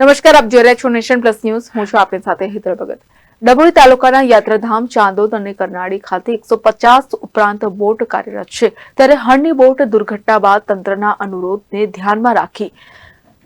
નમસ્કાર, આપ જોઈ રહ્યા છો નેશન પ્લસ ન્યૂઝ. હું છું આપની સાથે હિતર ભગત. ડભોઈ તાલુકાના યાત્રાધામ, ચાંદોદ અને કરનાળી ખાતે એકસો પચાસ ઉપરાંત બોટ કાર્યરત છે. ત્યારે હળની બોટ દુર્ઘટના બાદ તંત્રના અનુરોધને ધ્યાનમાં રાખી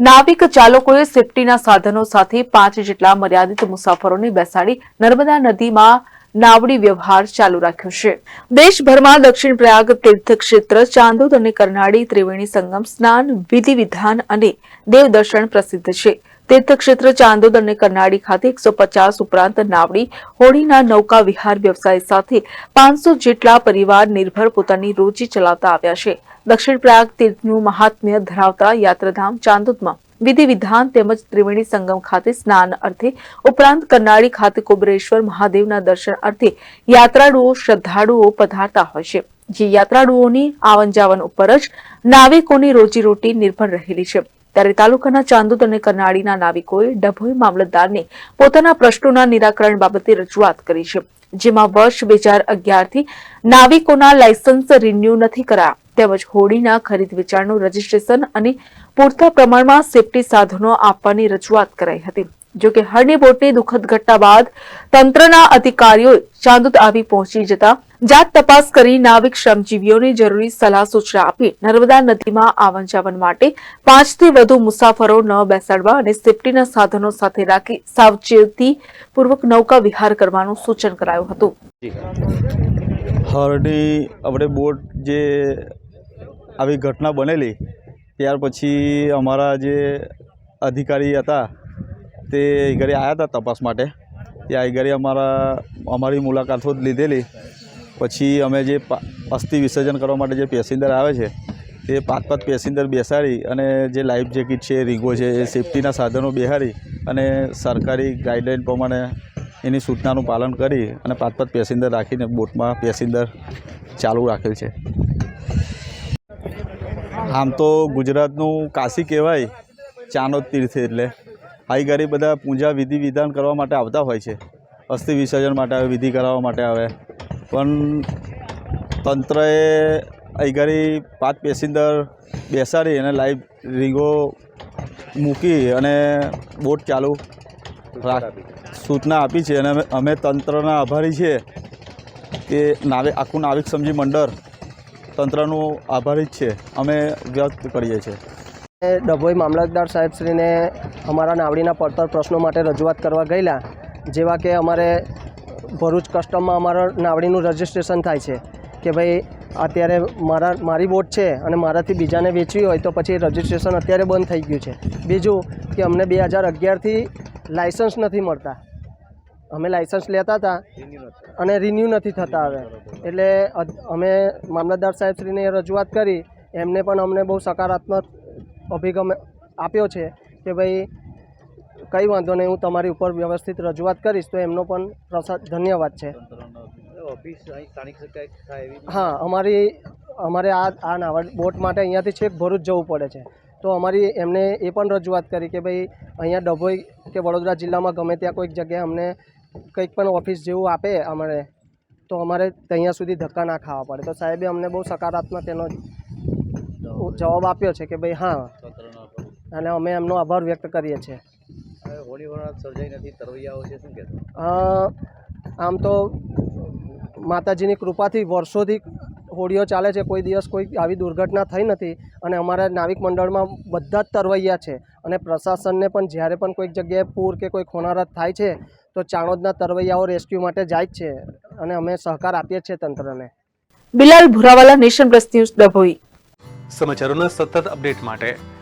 નાવિક ચાલકોએ સેફટીના સાધનો સાથે પાંચ જેટલા મર્યાદિત મુસાફરોને બેસાડી નર્મદા નદીમાં નાવડી વ્યવહાર ચાલુ રાખ્યો છે. દેશભરમાં દક્ષિણ પ્રયાગ તીર્થ ક્ષેત્ર ચાંદોદ અને કરનાળી ત્રિવેણી સંગમ સ્નાન, વિધિ વિધાન અને દેવદર્શન પ્રસિદ્ધ છે. તીર્થ ક્ષેત્ર ચાંદોદ અને કરનાળી ખાતે એકસો પચાસ ઉપરાંત નાવડી હોડીના નૌકા વિહાર વ્યવસાય સાથે પાંચસો જેટલા પરિવાર નિર્ભર પોતાની રોજી ચલાવતા આવ્યા છે. દક્ષિણ પ્રયાગ તીર્થનું મહાત્મ્ય ધરાવતા યાત્રાધામ ચાંદોદમાં વિધિ વિધાન તેમજ ત્રિવેણી સંગમ ખાતે સ્નાન અર્થે ઉપરાંત કરનાળી ખાતે કુબરેશ્વર મહાદેવના દર્શન અર્થે યાત્રાળુઓ શ્રદ્ધાળુઓ પધારતા હોય છે. જે યાત્રાળુઓની આવન જાવન ઉપર જ નાવિકોની રોજીરોટી નિર્ભર રહેલી છે. ત્યારે તાલુકાના ચાંદોદ અને કરનાળીના નાવિકોએ ડભોઈ મામલતદારને પોતાના પ્રશ્નોના નિરાકરણ બાબતે રજૂઆત કરી છે, જેમાં વર્ષ બે હજાર અગિયારથી નાવિકોના લાયસન્સ રિન્યુ નથી કરાયા. તેમજ હોડીના ખરીદ વેચાણનું રજીસ્ટ્રેશન અને પૂરતા પ્રમાણમાં સેફટી સાધનો આપવાની રજૂઆત કરાઈ હતી. જો કે હરની બોટની દુઃખદ ઘટના બાદ તંત્રના અધિકારીઓ ચાંદોદ આવી પહોંચી જતા જાત તપાસ કરી નાવિક શ્રમજીવીઓને જરૂરી સલાહ સૂચના આપી નર્મદા નદીમાં આવન જાવન માટે પાંચથી વધુ મુસાફરો ન બેસાડવા અને સેફટીના સાધનો સાથે રાખી સાવચેતી પૂર્વક નૌકા વિહાર કરવાનું સૂચન કરાયું હતું. હરણી આપણે બોટ જે આવી ઘટના બનેલી, ત્યાર પછી અમારા જે અધિકારી હતા તે ઘરે આવ્યા હતા તપાસ માટે. તે આ ઘરે અમારા, અમારી મુલાકાતો લીધેલી. પછી અમે જે અસ્થિ વિસર્જન કરવા માટે જે પેસેન્જર આવે છે, તે પાંચ પાંચ પેસેન્જર બેસાડી અને જે લાઈફ જેકેટ છે, રીંગો છે, એ સેફટીના સાધનો બેહાડી અને સરકારી ગાઈડલાઈન પ્રમાણે એની સૂચનાનું પાલન કરી અને પાંચ પાંચ પેસેન્જર રાખીને બોટમાં પેસેન્જર ચાલુ રાખેલ છે. આમ તો ગુજરાતનું કાશી કહેવાય ચાનો તીર્થ એટલે. આવી ગાડી બધા પૂજા વિધિ વિધાન કરવા માટે આવતા હોય છે. અસ્થિ વિસર્જન માટે આવે, વિધિ કરાવવા માટે આવે. પણ તંત્રએ અહીં ગાડી પાંચ પેસેન્જર બેસાડી અને લાઈવ રીંગો મૂકી અને બોટ ચાલુ સૂચના આપી છે અને અમે અમે તંત્રના આભારી છીએ કે નાવે, આખું નાવિક સમજી મંડળ તંત્રનું આભારી જ છે. અમે વ્યક્ત કરીએ છીએ. ડભોઈ મામલતદાર સાહેબશ્રીને અમારા નાવડીના પડતર પ્રશ્નો માટે રજૂઆત કરવા ગયેલા, જેવા કે અમારે ભરૂચ કસ્ટમમાં અમારા નાવડીનું રજિસ્ટ્રેશન થાય છે, કે ભાઈ અત્યારે મારા, મારી બોટ છે અને મારાથી બીજાને વેચવી હોય તો પછી રજિસ્ટ્રેશન અત્યારે બંધ થઈ ગયું છે. બીજું કે અમને બે હજાર અગિયારથી લાઇસન્સ નથી મળતા. અમે લાઇસન્સ લેતા હતા અને રિન્યૂ નથી થતા હવે. એટલે અમે મામલતદાર સાહેબશ્રીને રજૂઆત કરી, એમને પણ અમને બહુ સકારાત્મક અભિગમ આપ્યો છે કે ભાઈ કંઈ વાંધો નહીં હું તમારી ઉપર વ્યવસ્થિત રજૂઆત કરીશ તો એમનો પણ પ્રસાદ ધન્યવાદ છે. હા અમારી અમારે આ આ નાવડ બોટ માટે અહીંયાથી છેક ભરૂચ જવું પડે છે. તો અમારી એમને એ પણ રજૂઆત કરી કે ભાઈ અહીંયા ડભોઈ કે વડોદરા જિલ્લામાં ગમે ત્યાં કોઈક જગ્યાએ અમને કંઈક પણ ઓફિસ જેવું આપે અમારે તો અમારે ત્યાં સુધી ધક્કા ના ખાવા પડે. તો સાહેબે અમને બહુ સકારાત્મક એનો જવાબ આપ્યો. છે કે ભાઈ હા. અને અમે એમનો આભાર વ્યક્ત કરીએ છીએ. અ, આમ તો માતાજીની કૃપાથી વર્ષોથી હોડીઓ ચાલે છે કોઈ દિવસ કોઈ આવી દુર્ઘટના થઈ નથી અને અમારા નાવિક મંડળમાં બધા જ તરવૈયા છે અને પ્રશાસનને પણ જ્યારે પણ કોઈક જગ્યાએ પૂર કે કોઈ ખોનારત થાય છે તો ચાણોદના તરવૈયાઓ રેસ્ક્યુ માટે જાય જ છે અને અમે સહકાર આપીએ છીએ તંત્રને. Bilal Bhurawala nation plus news Dabhoi. સમાચારોના સતત અપડેટ માટે